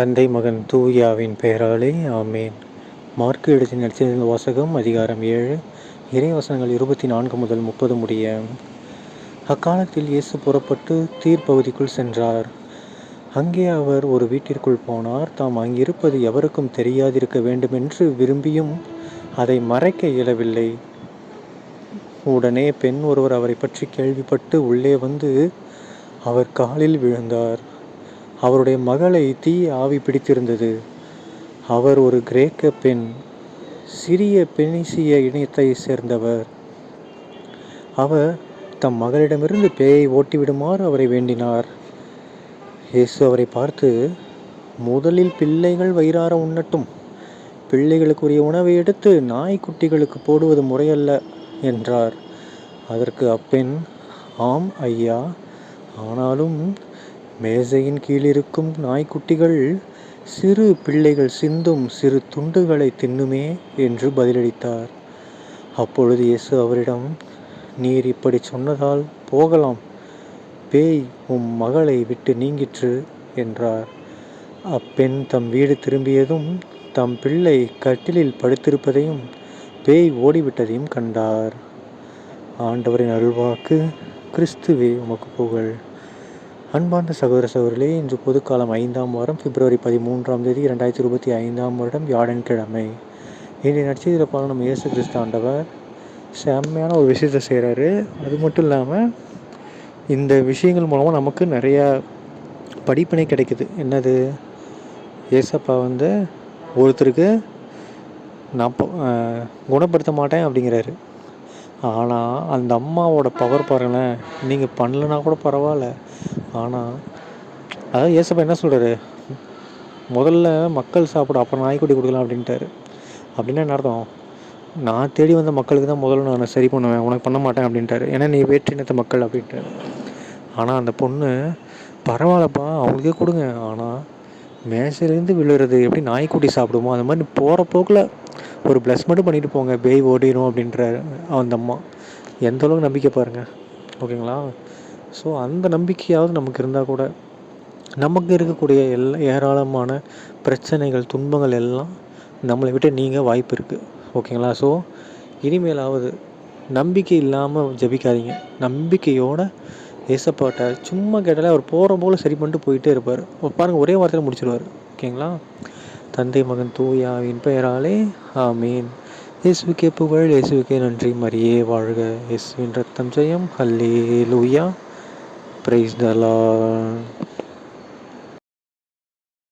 தந்தை மகன் தூயாவின் பெயராலே ஆமேன். மார்க்கு எழுதி நடிச்சிருந்த வாசகம் அதிகாரம் ஏழு இறைவசனங்கள் இருபத்தி நான்கு முதல் முப்பது முடிய. அக்காலத்தில் இயேசு புறப்பட்டு தீர்ப்பகுதிக்குள் சென்றார். அங்கே அவர் ஒரு வீட்டிற்குள் போனார். தாம் அங்கிருப்பது எவருக்கும் தெரியாதிருக்க வேண்டுமென்று விரும்பியும் அதை மறைக்க இயலவில்லை. உடனே பெண் ஒருவர் அவரை பற்றி கேள்விப்பட்டு உள்ளே வந்து அவர் காலில் விழுந்தார். அவருடைய மகளை தீ ஆவி பிடித்திருந்தது. அவர் ஒரு கிரேக்க பெண் சிறிய பெனிசிய இணையத்தை சேர்ந்தவர். அவர் தம் மகளிடமிருந்து பேயை ஓட்டிவிடுமாறு அவரை வேண்டினார். இயேசு அவரை பார்த்து முதலில் பிள்ளைகள் வயிறார உண்ணட்டும். பிள்ளைகளுக்குரிய உணவை எடுத்து நாய்க்குட்டிகளுக்கு போடுவது முறையல்ல என்றார். அதற்கு அப்பெண் ஆம் ஐயா ஆனாலும் மேசையின் கீழிருக்கும் நாய்க்குட்டிகள் சிறு பிள்ளைகள் சிந்தும் சிறு துண்டுகளை தின்னுமே என்று பதிலளித்தார். அப்பொழுது இயேசு அவரிடம் நீர் இப்படி சொன்னதால் போகலாம். பேய் உம் மகளை விட்டு நீங்கிற்று என்றார். அப்பெண் தம் வீடு திரும்பியதும் தம் பிள்ளை கட்டிலில் படுத்திருப்பதையும் பேய் ஓடிவிட்டதையும் கண்டார். ஆண்டவரின் அருள்வாக்கு கிறிஸ்துவே உமக்கு புகழ். அன்பார்ந்த சகோதர சகோதரிகளே இன்று பொதுக்காலம் ஐந்தாம் வாரம் பிப்ரவரி பதிமூன்றாம் தேதி இரண்டாயிரத்தி இருபத்தி ஐந்தாம் வருடம் வியாழன்கிழமை இன்றைய நட்சத்திர பாலம் நம்ம இயேசு கிறிஸ்து ஆண்டவர். செம்மையான ஒரு விஷயத்தை செய்கிறாரு அது மட்டும் இல்லாமல் இந்த விஷயங்கள் மூலமாக நமக்கு நிறையா படிப்பினை கிடைக்குது. என்னது? ஏசப்பா வந்து ஒருத்தருக்கு நான் குணப்படுத்த மாட்டேன் அப்படிங்கிறாரு. ஆனால் அந்த அம்மாவோட பவர் பாருங்களேன். நீங்கள் பண்ணலனா கூட பரவாயில்ல. ஆனால் அதாவது ஏசப்பா என்ன சொல்கிறாரு முதல்ல மக்கள் சாப்பிட அப்புறம் நாய்க்குட்டி கொடுக்கலாம் அப்படின்ட்டாரு. அப்படின்னா என்ன அர்த்தம்? நான் தேடி வந்த மக்களுக்கு தான் முதல்ல நான் சரி பண்ணுவேன். உனக்கு பண்ண மாட்டேன் அப்படின்ட்டாரு. ஏன்னா நீ வேற்றினத்த மக்கள் அப்படின்ட்டு ஆனால் அந்த பொண்ணு பரவாயில்லப்பா அவங்களுக்கே கொடுங்க. ஆனால் மேசையிலேருந்து விழுறது எப்படி நாய்க்குட்டி சாப்பிடுமோ அந்த மாதிரி போகிற போக்கில் ஒரு ப்ளஸ் மட்டும் பண்ணிட்டு போங்க. பேய் ஓடிடும் அப்படின்ற அந்த அம்மா. எந்த அளவுக்கு நம்பிக்கை பாருங்கள் ஓகேங்களா? ஸோ அந்த நம்பிக்கையாவது நமக்கு இருந்தால் கூட நமக்கு இருக்கக்கூடிய எல்லா ஏராளமான பிரச்சனைகள் துன்பங்கள் எல்லாம் நம்மளை விட்டு நீங்கள் வாய்ப்பு இருக்குது ஓகேங்களா? ஸோ இனிமேலாவது நம்பிக்கை இல்லாமல் ஜபிக்காதீங்க. நம்பிக்கையோட ஏசப்பாட்ட சும்மா கேட்டாலே அவர் போகிற போல் சரி பண்ணிட்டு போயிட்டே இருப்பார். பாருங்கள் ஒரே வார்த்தையில் முடிச்சிடுவார் ஓகேங்களா? தந்தை மகன் தூயாவின் பெயராலே ஆமீன். இயேசுக்கே புகழ் இயேசுக்கே நன்றி. மரியே வாழ்க இயேசுவின் ரத்தம் ஜெயம். ஹல்லே லூயா பிரைஸ் தலா